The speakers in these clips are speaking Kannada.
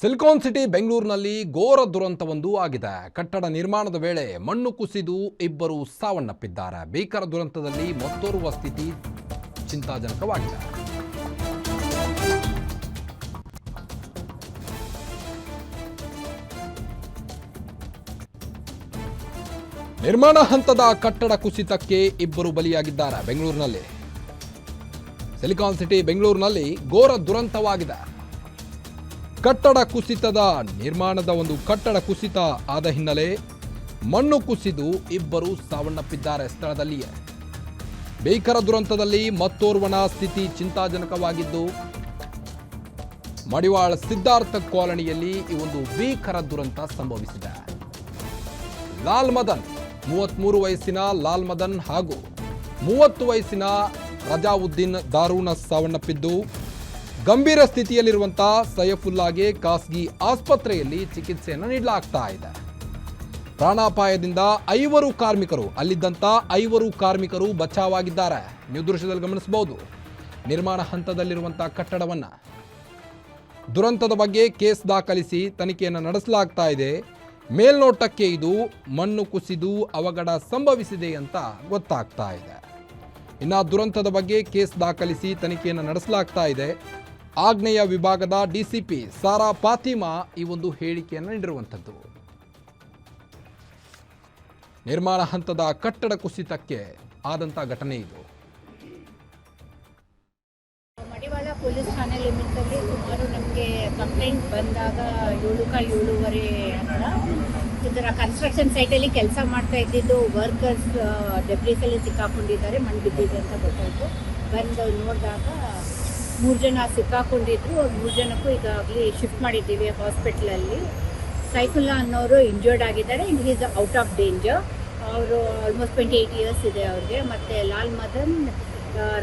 ಸಿಲಿಕಾನ್ ಸಿಟಿ ಬೆಂಗಳೂರಿನಲ್ಲಿ ಘೋರ ದುರಂತವೊಂದು ಆಗಿದೆ. ಕಟ್ಟಡ ನಿರ್ಮಾಣದ ವೇಳೆ ಮಣ್ಣು ಕುಸಿದು ಇಬ್ಬರು ಸಾವನ್ನಪ್ಪಿದ್ದಾರೆ. ಭೀಕರ ದುರಂತದಲ್ಲಿ ಮತ್ತೋರ್ವ ಸ್ಥಿತಿ ಚಿಂತಾಜನಕವಾಗಿದೆ. ನಿರ್ಮಾಣ ಹಂತದ ಕಟ್ಟಡ ಕುಸಿತಕ್ಕೆ ಇಬ್ಬರು ಬಲಿಯಾಗಿದ್ದಾರೆ ಬೆಂಗಳೂರಿನಲ್ಲಿ. ಸಿಲಿಕಾನ್ ಸಿಟಿ ಬೆಂಗಳೂರಿನಲ್ಲಿ ಘೋರ ದುರಂತವಾಗಿದೆ. ಕಟ್ಟಡ ಕುಸಿತದ ನಿರ್ಮಾಣದ ಒಂದು ಕಟ್ಟಡ ಕುಸಿತ ಆದ ಹಿನ್ನೆಲೆ ಮಣ್ಣು ಕುಸಿದು ಇಬ್ಬರು ಸಾವನ್ನಪ್ಪಿದ್ದಾರೆ ಸ್ಥಳದಲ್ಲಿಯೇ. ಭೀಕರ ದುರಂತದಲ್ಲಿ ಮತ್ತೋರ್ವನ ಸ್ಥಿತಿ ಚಿಂತಾಜನಕವಾಗಿದ್ದು, ಮಡಿವಾಳ ಸಿದ್ಧಾರ್ಥ ಕಾಲೋನಿಯಲ್ಲಿ ಈ ಒಂದು ಭೀಕರ ದುರಂತ ಸಂಭವಿಸಿದೆ. ಲಾಲ್ ಮದನ್, ಮೂವತ್ಮೂರು ವಯಸ್ಸಿನ ಲಾಲ್ ಮದನ್ ಹಾಗೂ ಮೂವತ್ತು ವಯಸ್ಸಿನ ರಜಾವುದ್ದೀನ್ ದಾರೂಣ ಸಾವನ್ನಪ್ಪಿದ್ದು ಗಂಭೀರ ಸ್ಥಿತಿಯಲ್ಲಿರುವಂತಹ ಸೈಫುಲ್ಲಾಗೆ ಖಾಸಗಿ ಆಸ್ಪತ್ರೆಯಲ್ಲಿ ಚಿಕಿತ್ಸೆಯನ್ನು ನೀಡಲಾಗ್ತಾ ಇದೆ. ಪ್ರಾಣಾಪಾಯದಿಂದ ಐವರು ಕಾರ್ಮಿಕರು ಅಲ್ಲಿದ್ದಂಥ ಐವರು ಕಾರ್ಮಿಕರು ಬಚಾವಾಗಿದ್ದಾರೆ. ನೀವು ದೃಶ್ಯದಲ್ಲಿ ಗಮನಿಸಬಹುದು. ನಿರ್ಮಾಣ ಹಂತದಲ್ಲಿರುವಂತಹ ಕಟ್ಟಡವನ್ನ. ದುರಂತದ ಬಗ್ಗೆ ಕೇಸ್ ದಾಖಲಿಸಿ ತನಿಖೆಯನ್ನು ನಡೆಸಲಾಗ್ತಾ ಇದೆ. ಮೇಲ್ನೋಟಕ್ಕೆ ಇದು ಮಣ್ಣು ಕುಸಿದು ಅವಘಡ ಸಂಭವಿಸಿದೆ ಅಂತ ಗೊತ್ತಾಗ್ತಾ ಇದೆ. ಇನ್ನು ದುರಂತದ ಬಗ್ಗೆ ಕೇಸ್ ದಾಖಲಿಸಿ ತನಿಖೆಯನ್ನು ನಡೆಸಲಾಗ್ತಾ ಇದೆ. ಆಗ್ನೇಯ ವಿಭಾಗದ ಡಿಸಿಪಿ ಸಾರಾ ಫಾತಿಮಾ ಈ ಒಂದು ಹೇಳಿಕೆಯನ್ನು ನೀಡಿರುವಂಥದ್ದು. ನಿರ್ಮಾಣ ಹಂತದ ಕಟ್ಟಡ ಕುಸಿತಕ್ಕೆ ಆದಂಥ ಘಟನೆ ಇದು. ಮಡಿವಾಳ ಪೊಲೀಸ್ ಠಾಣೆ ಲಿಮಿಟಲ್ಲಿ ಸುಮಾರು ನಮಗೆ ಕಂಪ್ಲೇಂಟ್ ಬಂದಾಗ ಏಳು ಕಾಲ್ ಏಳುವರೆ ಇದರ ಕನ್ಸ್ಟ್ರಕ್ಷನ್ ಸೈಟಲ್ಲಿ ಕೆಲಸ ಮಾಡ್ತಾ ಇದ್ದಿದ್ದು ವರ್ಕರ್ಸ್ ಡೆಬ್ರೀಸಲ್ಲಿ ಸಿಕ್ಕಾಕೊಂಡಿದ್ದಾರೆ, ಮಣ್ಣು ಬಿದ್ದಿದೆ ಅಂತ ಗೊತ್ತಾಯಿತು. ಬಂದು ನೋಡಿದಾಗ ಮೂರು ಜನ ಸಿಕ್ಕಾಕೊಂಡಿದ್ರು, ಅವ್ರು ಮೂರು ಜನಕ್ಕೂ ಈಗಾಗಲೇ ಶಿಫ್ಟ್ ಮಾಡಿದ್ದೀವಿ ಹಾಸ್ಪಿಟ್ಲಲ್ಲಿ ಸೈಫುಲ್ಲಾ ಅನ್ನೋರು ಇಂಜರ್ಡ್ ಆಗಿದ್ದಾರೆ in is out of danger ಅವರು ಆಲ್ಮೋಸ್ಟ್ ಟ್ವೆಂಟಿ ಏಯ್ಟ್ ಇಯರ್ಸ್ ಇದೆ ಅವ್ರಿಗೆ. ಮತ್ತು ಲಾಲ್ ಮದನ್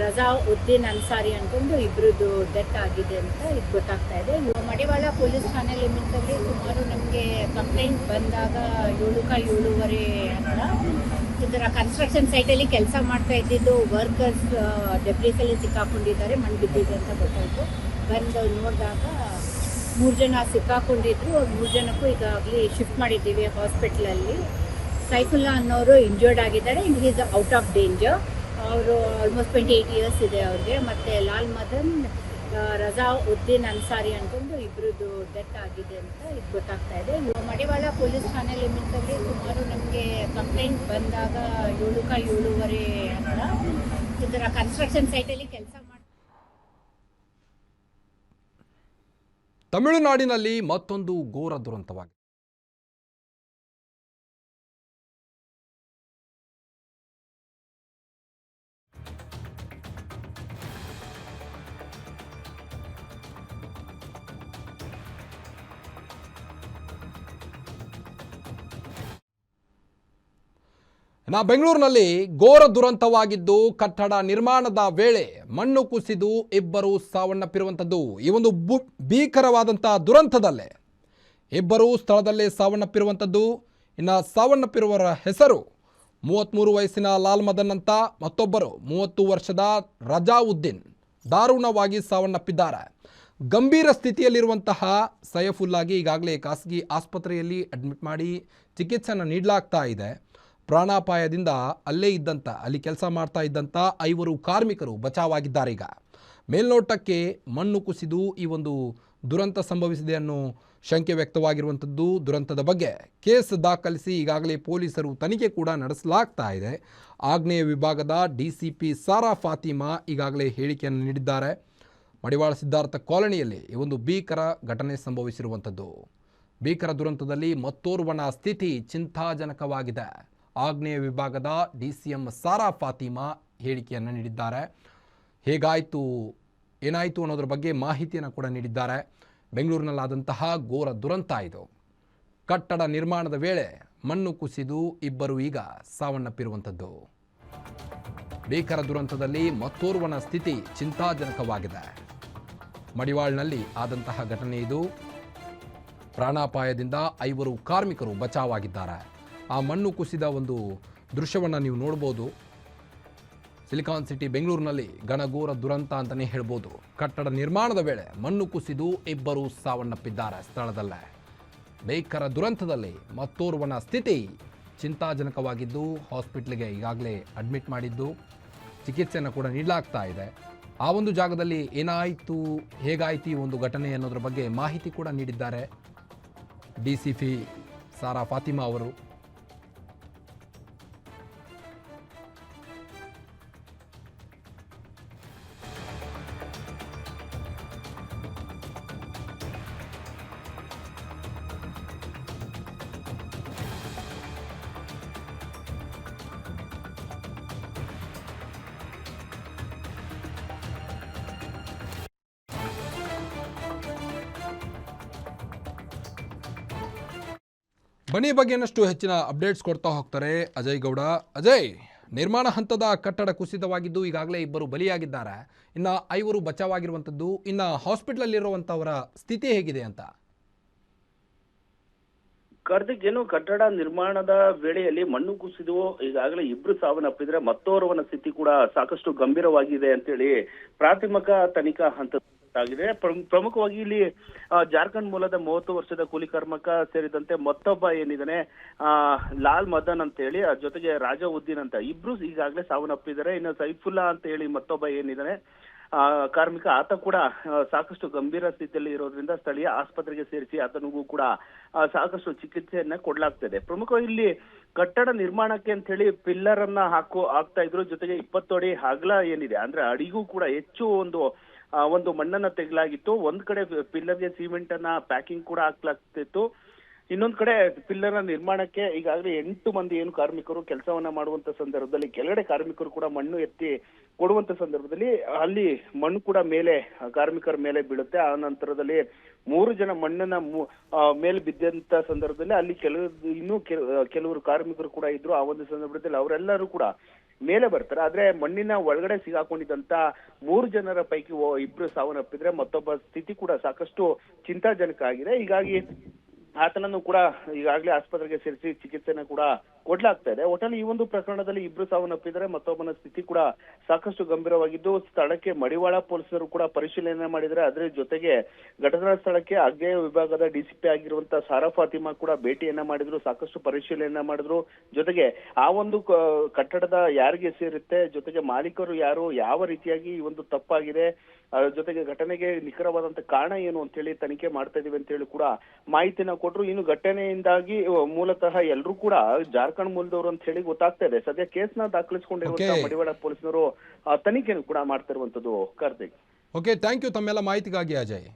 ರಜಾ ಉದ್ದೀನ್ ಅನ್ಸಾರಿ ಅಂತಂದು ಇಬ್ಬರದ್ದು ಡೆತ್ ಆಗಿದೆ ಅಂತ ಇದು ಗೊತ್ತಾಗ್ತಾ ಇದೆ. ಮಡಿವಾಳ ಪೊಲೀಸ್ ಠಾಣೆ ಲಿಮಿಟಲ್ಲಿ ಸುಮಾರು ನಮಗೆ ಕಂಪ್ಲೇಂಟ್ ಬಂದಾಗ ಏಳು ಕ ಏಳುವರೆ ಅಂತ. ಇದರ ಕನ್ಸ್ಟ್ರಕ್ಷನ್ ಸೈಟಲ್ಲಿ ಕೆಲಸ ಮಾಡ್ತಾ ಇದ್ದಿದ್ದು ವರ್ಕರ್ಸ್ ಡೆಬ್ರೀಸಲ್ಲಿ ಸಿಕ್ಕಾಕೊಂಡಿದ್ದಾರೆ, ಮಣ್ಣು ಬಿದ್ದಿದೆ ಅಂತ ಗೊತ್ತಾಯಿತು. ಬಂದು ನೋಡಿದಾಗ ಮೂರು ಜನ ಸಿಕ್ಕಾಕೊಂಡಿದ್ರು. ಅವ್ರು ಮೂರು ಜನಕ್ಕೂ ಈಗಾಗಲೇ ಶಿಫ್ಟ್ ಮಾಡಿದ್ದೀವಿ ಹಾಸ್ಪಿಟ್ಲಲ್ಲಿ ಸೈಫುಲ್ಲಾ ಅನ್ನೋರು ಇಂಜರ್ಡ್ ಆಗಿದ್ದಾರೆ. In is out of danger ಅವರು ಆಲ್ಮೋಸ್ಟ್ ಟ್ವೆಂಟಿ ಏಯ್ಟ್ ಇಯರ್ಸ್ ಇದೆ ಅವ್ರಿಗೆ. ಮತ್ತು ಲಾಲ್ ಮದನ್ ರಜಾ ಉದ್ದೀನ್ ಅನ್ಸಾರಿ ಅಂತಂದು ಇಬ್ಬರದ್ದು ಡೆತ್ ಆಗಿದೆ ಅಂತ ಇದು ಗೊತ್ತಾಗ್ತಾ ಇದೆ. ಮಡಿವಾಳ ಪೊಲೀಸ್ ಠಾಣೆ ಲಿಮಿಟಲ್ಲಿ ಸುಮಾರು ನಮಗೆ ಕಂಪ್ಲೇಂಟ್ ಬಂದಾಗ ಏಳು ಕ ಏಳುವರೆ ಅಂತ ಇದರ ಕನ್ಸ್ಟ್ರಕ್ಷನ್ ಸೈಟಲ್ಲಿ ಕೆಲಸ ಮಾಡಿ ತಮಿಳುನಾಡಿನಲ್ಲಿ ಮತ್ತೊಂದು ಘೋರ ದುರಂತವಾಗಿದೆ. ನಾ ಬೆಂಗಳೂರಿನಲ್ಲಿ ಘೋರ ದುರಂತವಾಗಿದ್ದು ಕಟ್ಟಡ ನಿರ್ಮಾಣದ ವೇಳೆ ಮಣ್ಣು ಕುಸಿದು ಇಬ್ಬರು ಸಾವನ್ನಪ್ಪಿರುವಂಥದ್ದು. ಈ ಒಂದು ಬು ಭೀಕರವಾದಂಥ ದುರಂತದಲ್ಲೇ ಇಬ್ಬರು ಸ್ಥಳದಲ್ಲೇ ಸಾವನ್ನಪ್ಪಿರುವಂಥದ್ದು. ಇನ್ನು ಸಾವನ್ನಪ್ಪಿರುವವರ ಹೆಸರು ಮೂವತ್ತ್ಮೂರು ವಯಸ್ಸಿನ ಲಾಲ್ ಮದನ್ ಅಂತ ಮತ್ತೊಬ್ಬರು ಮೂವತ್ತು ವರ್ಷದ ರಜಾವುದ್ದೀನ್ ದಾರುಣವಾಗಿ ಸಾವನ್ನಪ್ಪಿದ್ದಾರೆ. ಗಂಭೀರ ಸ್ಥಿತಿಯಲ್ಲಿರುವಂತಹ ಸೈಫುಲ್ಲಾಗಿ ಈಗಾಗಲೇ ಖಾಸಗಿ ಆಸ್ಪತ್ರೆಯಲ್ಲಿ ಅಡ್ಮಿಟ್ ಮಾಡಿ ಚಿಕಿತ್ಸೆಯನ್ನು ನೀಡಲಾಗ್ತಾ ಇದೆ. ಪ್ರಾಣಾಪಾಯದಿಂದ ಅಲ್ಲೇ ಇದ್ದಂಥ ಅಲ್ಲಿ ಕೆಲಸ ಮಾಡ್ತಾ ಇದ್ದಂಥ ಐವರು ಕಾರ್ಮಿಕರು ಬಚಾವಾಗಿದ್ದಾರೆ ಈಗ. ಮೇಲ್ನೋಟಕ್ಕೆ ಮಣ್ಣು ಕುಸಿದು ಈ ಒಂದು ದುರಂತ ಸಂಭವಿಸಿದೆ ಅನ್ನೋ ಶಂಕೆ ವ್ಯಕ್ತವಾಗಿರುವಂಥದ್ದು ದುರಂತದ ಬಗ್ಗೆ ಕೇಸ್ ದಾಖಲಿಸಿ ಈಗಾಗಲೇ ಪೊಲೀಸರು ತನಿಖೆ ಕೂಡ ನಡೆಸಲಾಗ್ತಾ ಇದೆ. ಆಗ್ನೇಯ ವಿಭಾಗದ D C P Sara Fatima ಈಗಾಗಲೇ ಹೇಳಿಕೆಯನ್ನು ನೀಡಿದ್ದಾರೆ. ಮಡಿವಾಳ ಸಿದ್ಧಾರ್ಥ ಕಾಲೋನಿಯಲ್ಲಿ ಈ ಒಂದು ಭೀಕರ ಘಟನೆ ಸಂಭವಿಸಿರುವಂಥದ್ದು. ಭೀಕರ ದುರಂತದಲ್ಲಿ ಮತ್ತೋರ್ವನ ಸ್ಥಿತಿ ಚಿಂತಾಜನಕವಾಗಿದೆ. ಆಗ್ನೇಯ ವಿಭಾಗದ D C M Sara Fatima ಹೇಳಿಕೆಯನ್ನು ನೀಡಿದ್ದಾರೆ. ಹೇಗಾಯಿತು, ಏನಾಯಿತು ಅನ್ನೋದ್ರ ಬಗ್ಗೆ ಮಾಹಿತಿಯನ್ನು ಕೂಡ ನೀಡಿದ್ದಾರೆ. ಬೆಂಗಳೂರಿನಲ್ಲಾದಂತಹ ಘೋರ ದುರಂತ ಇದು. ಕಟ್ಟಡ ನಿರ್ಮಾಣದ ವೇಳೆ ಮಣ್ಣು ಕುಸಿದು ಇಬ್ಬರು ಈಗ ಸಾವನ್ನಪ್ಪಿರುವಂಥದ್ದು. ಭೀಕರ ದುರಂತದಲ್ಲಿ ಮತ್ತೋರ್ವನ ಸ್ಥಿತಿ ಚಿಂತಾಜನಕವಾಗಿದೆ. ಮಡಿವಾಳ್ನಲ್ಲಿ ಆದಂತಹ ಘಟನೆ ಇದು. ಪ್ರಾಣಾಪಾಯದಿಂದ ಐವರು ಕಾರ್ಮಿಕರು ಬಚಾವಾಗಿದ್ದಾರೆ ಆ ಮಣ್ಣು ಕುಸಿದ ಒಂದು ದೃಶ್ಯವನ್ನು ನೀವು ನೋಡ್ಬೋದು. ಸಿಲಿಕಾನ್ ಸಿಟಿ, ಬೆಂಗಳೂರಿನಲ್ಲಿ ಘನಘೋರ ದುರಂತ ಅಂತಲೇ ಹೇಳ್ಬೋದು. ಕಟ್ಟಡ ನಿರ್ಮಾಣದ ವೇಳೆ ಮಣ್ಣು ಕುಸಿದು ಇಬ್ಬರು ಸಾವನ್ನಪ್ಪಿದ್ದಾರೆ ಸ್ಥಳದಲ್ಲೇ. ಭೀಕರ ದುರಂತದಲ್ಲಿ ಮತ್ತೋರ್ವನ ಸ್ಥಿತಿ ಚಿಂತಾಜನಕವಾಗಿದ್ದು, ಹಾಸ್ಪಿಟ್ಲಿಗೆ ಈಗಾಗಲೇ ಅಡ್ಮಿಟ್ ಮಾಡಿದ್ದು, ಚಿಕಿತ್ಸೆಯನ್ನು ಕೂಡ ನೀಡಲಾಗ್ತಾ ಇದೆ. ಆ ಒಂದು ಜಾಗದಲ್ಲಿ ಏನಾಯಿತು, ಹೇಗಾಯಿತು ಈ ಒಂದು ಘಟನೆ ಅನ್ನೋದ್ರ ಬಗ್ಗೆ ಮಾಹಿತಿ ಕೂಡ ನೀಡಿದ್ದಾರೆ. D C P Sara Fatima ಅವರು. ಬನ್ನಿ ಬಗ್ಗೆ ಇನ್ನಷ್ಟು ಹೆಚ್ಚಿನ ಅಪ್ಡೇಟ್ಸ್ ಕೊಡ್ತಾ ಹೋಗ್ತಾರೆ ಅಜಯ್ ಗೌಡ. ಅಜಯ್, ನಿರ್ಮಾಣ ಹಂತದ ಕಟ್ಟಡ ಕುಸಿತವಾಗಿದ್ದು ಈಗಾಗಲೇ ಇಬ್ಬರು ಬಲಿಯಾಗಿದ್ದಾರೆ. ಇನ್ನು ಐವರು ಬಚಾವಾಗಿರುವಂಥದ್ದು, ಇನ್ನು ಹಾಸ್ಪಿಟ್ಲಲ್ಲಿರುವಂಥವರ ಸ್ಥಿತಿ ಹೇಗಿದೆ ಅಂತ? ಕಾರ್ತಿಕ್ ಏನು ಕಟ್ಟಡ ನಿರ್ಮಾಣದ ವೇಳೆಯಲ್ಲಿ ಮಣ್ಣು ಕುಸಿದು ಈಗಾಗಲೇ ಇಬ್ರು ಸಾವನ್ನಪ್ಪಿದ್ರೆ ಮತ್ತೋರ್ವನ ಸ್ಥಿತಿ ಕೂಡ ಸಾಕಷ್ಟು ಗಂಭೀರವಾಗಿದೆ ಅಂತೇಳಿ ಪ್ರಾಥಮಿಕ ತನಿಖಾ ಹಂತದಾಗಿದೆ ಪ್ರಮ್- ಪ್ರಮುಖವಾಗಿ ಇಲ್ಲಿ ಜಾರ್ಖಂಡ್ ಮೂಲದ ಮೂವತ್ತು ವರ್ಷದ ಕೂಲಿ ಕಾರ್ಮಿಕ ಸೇರಿದಂತೆ ಮತ್ತೊಬ್ಬ ಏನಿದಾನೆ ಆ, ಲಾಲ್ ಮದನ್ ಅಂತ ಹೇಳಿ ಜೊತೆಗೆ ರಾಜವುದ್ದೀನ್ ಅಂತ. ಇಬ್ರು ಈಗಾಗಲೇ ಸಾವನ್ನಪ್ಪಿದ್ದಾರೆ. ಇನ್ನು ಸೈಫುಲ್ಲಾ ಅಂತ ಹೇಳಿ ಮತ್ತೊಬ್ಬ ಏನಿದಾನೆ ಆ, ಕಾರ್ಮಿಕ, ಆತ ಕೂಡ ಸಾಕಷ್ಟು ಗಂಭೀರ ಸ್ಥಿತಿಯಲ್ಲಿ ಇರೋದ್ರಿಂದ ಸ್ಥಳೀಯ ಆಸ್ಪತ್ರೆಗೆ ಸೇರಿಸಿ ಆತನಿಗೂ ಕೂಡ ಸಾಕಷ್ಟು ಚಿಕಿತ್ಸೆಯನ್ನ ಕೊಡ್ಲಾಗ್ತದೆ. ಪ್ರಮುಖವಾಗಿ ಇಲ್ಲಿ ಕಟ್ಟಡ ನಿರ್ಮಾಣಕ್ಕೆ ಅಂತ ಹೇಳಿ ಪಿಲ್ಲರ್ ಅನ್ನ ಹಾಕು, ಹಾಕ್ತಾ ಇದ್ರು. ಜೊತೆಗೆ ಇಪ್ಪತ್ತು ಅಡಿ ಅಗಲ ಏನಿದೆ, ಅಂದ್ರೆ ಅಡಿಗೂ ಕೂಡ ಹೆಚ್ಚು ಒಂದು ಒಂದು ಮಣ್ಣನ್ನ ತೆಗಲಾಗಿತ್ತು. ಒಂದ್ ಕಡೆ ಪಿಲ್ಲರ್ಗೆ ಸಿಮೆಂಟ್ ಅನ್ನ ಪ್ಯಾಕಿಂಗ್ ಕೂಡ ಹಾಕ್ಲಾಗ್ತಿತ್ತು. ಇನ್ನೊಂದ್ ಕಡೆ ಪಿಲ್ಲರ್ ನಿರ್ಮಾಣಕ್ಕೆ ಈಗಾಗಲೇ ಎಂಟು ಮಂದಿ ಏನು ಕಾರ್ಮಿಕರು ಕೆಲಸವನ್ನ ಮಾಡುವಂತ ಸಂದರ್ಭದಲ್ಲಿ ಕೆಳಗಡೆ ಕಾರ್ಮಿಕರು ಕೂಡ ಮಣ್ಣು ಎತ್ತಿ ಕೊಡುವಂತ ಸಂದರ್ಭದಲ್ಲಿ ಅಲ್ಲಿ ಮಣ್ಣು ಕೂಡ ಮೇಲೆ, ಕಾರ್ಮಿಕರ ಮೇಲೆ ಬೀಳುತ್ತೆ. ಆ ನಂತರದಲ್ಲಿ ಮೂರು ಜನ ಮಣ್ಣನ್ನ ಮೇಲೆ ಬಿದ್ದಂತ ಸಂದರ್ಭದಲ್ಲಿ ಅಲ್ಲಿ ಕೆಲವು ಇನ್ನೂ ಕೆಲವರು ಕಾರ್ಮಿಕರು ಕೂಡ ಇದ್ರು. ಆ ಒಂದು ಸಂದರ್ಭದಲ್ಲಿ ಅವರೆಲ್ಲರೂ ಕೂಡ ಮೇಲೆ ಬರ್ತಾರೆ. ಆದ್ರೆ ಮಣ್ಣಿನ ಒಳಗಡೆ ಸಿಗಾಕೊಂಡಿದ್ದಂತ ಮೂರು ಜನರ ಪೈಕಿ ಇಬ್ರು ಸಾವನ್ನಪ್ಪಿದ್ರೆ ಮತ್ತೊಬ್ಬ ಸ್ಥಿತಿ ಕೂಡ ಸಾಕಷ್ಟು ಚಿಂತಾಜನಕ ಆಗಿದೆ. ಹೀಗಾಗಿ ಆತನನ್ನು ಕೂಡ ಈಗಾಗಲೇ ಆಸ್ಪತ್ರೆಗೆ ಸೇರಿಸಿ ಚಿಕಿತ್ಸೆನ ಕೂಡ ಕೊಡ್ಲಾಗ್ತಾ ಇದೆ. ಒಟ್ಟಲ್ಲಿ ಈ ಒಂದು ಪ್ರಕರಣದಲ್ಲಿ ಇಬ್ರು ಸಾವನ್ನಪ್ಪಿದ್ದಾರೆ. ಮತ್ತೊಬ್ಬನ ಸ್ಥಿತಿ ಕೂಡ ಸಾಕಷ್ಟು ಗಂಭೀರವಾಗಿದ್ದು, ಸ್ಥಳಕ್ಕೆ ಮಡಿವಾಳ ಪೊಲೀಸರು ಕೂಡ ಪರಿಶೀಲನೆ ಮಾಡಿದರೆ ಅದರ ಜೊತೆಗೆ ಘಟನಾ ಸ್ಥಳಕ್ಕೆ ಅಗ್ನೇಯ ವಿಭಾಗದ ಡಿಸಿಪಿ ಆಗಿರುವಂತಹ ಸಾರಾ ಫಾತಿಮಾ ಕೂಡ ಭೇಟಿಯನ್ನ ಮಾಡಿದ್ರು. ಸಾಕಷ್ಟು ಪರಿಶೀಲನೆ ಮಾಡಿದ್ರು. ಜೊತೆಗೆ ಆ ಒಂದು ಕಟ್ಟಡದ ಯಾರಿಗೆ ಸೇರುತ್ತೆ ಜೊತೆಗೆ ಮಾಲೀಕರು ಯಾರು, ಯಾವ ರೀತಿಯಾಗಿ ಈ ಒಂದು ತಪ್ಪಾಗಿದೆ ಜೊತೆಗೆ ಘಟನೆಗೆ ನಿಖರವಾದಂತ ಕಾರಣ ಏನು ಅಂತ ಹೇಳಿ ತನಿಖೆ ಮಾಡ್ತಾ ಇದೀವಿ ಅಂತ ಹೇಳಿ ಕೂಡ ಮಾಹಿತಿನ ಕೊಟ್ರು. ಇನ್ನು ಘಟನೆಯಿಂದಾಗಿ ಮೂಲತಃ ಎಲ್ಲರೂ ಕೂಡ ಜಾರ್ಖಂಡ್ ಮೂಲದವರು ಅಂತ ಹೇಳಿ ಗೊತ್ತಾಗ್ತಾ ಇದೆ. ಸದ್ಯ ಕೇಸ್ನ ದಾಖಲಿಸಿಕೊಂಡಿರುವಂತಹ. ಮಡಿವಾಳ ಪೊಲೀಸರು ತನಿಖೆಯನ್ನು ಕೂಡ ಮಾಡ್ತಿರುವಂತದ್ದು ಕಾರ್ತಿಕ್. ಓಕೆ ಥ್ಯಾಂಕ್ ಯು ತಮ್ಮೆಲ್ಲ ಮಾಹಿತಿಗಾಗಿ ಅಜಯ್.